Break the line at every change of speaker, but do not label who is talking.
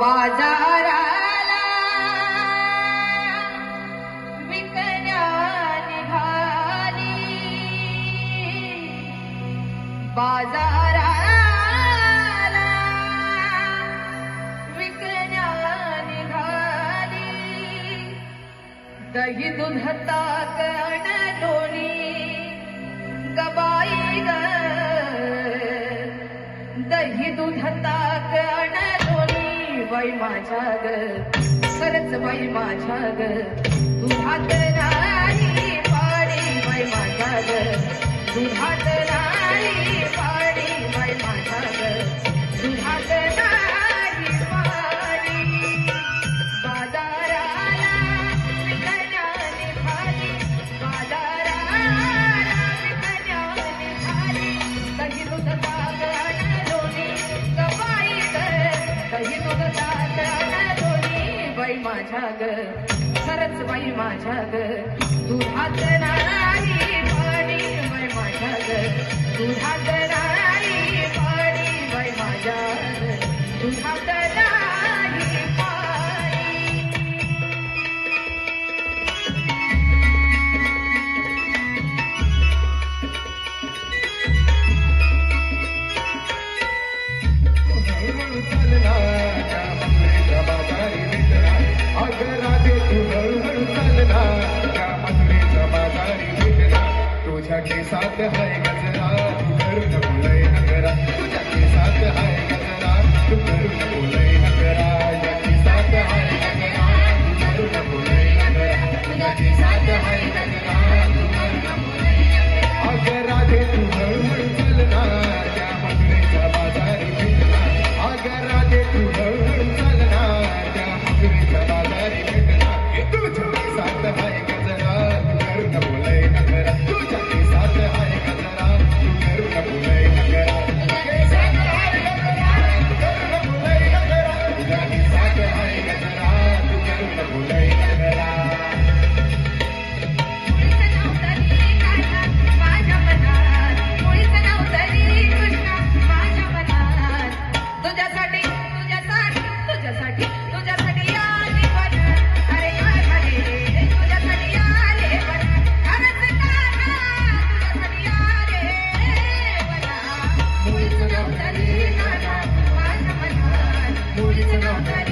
बाजाराला विकण्या निघाली. बाजाराला विकण्या निघाली. दही दुधता कण बाई माझ्या ग. खरंच बाई माझ्या ग. दुधात नाही पाणी बाई माझ्या ग. दुधात नाही माझ्या ग खरंच बाई माझ्या ग दुधात नाही पाणी बाई माझ्या ग दुधात
के साथ है गजरा
будете нам.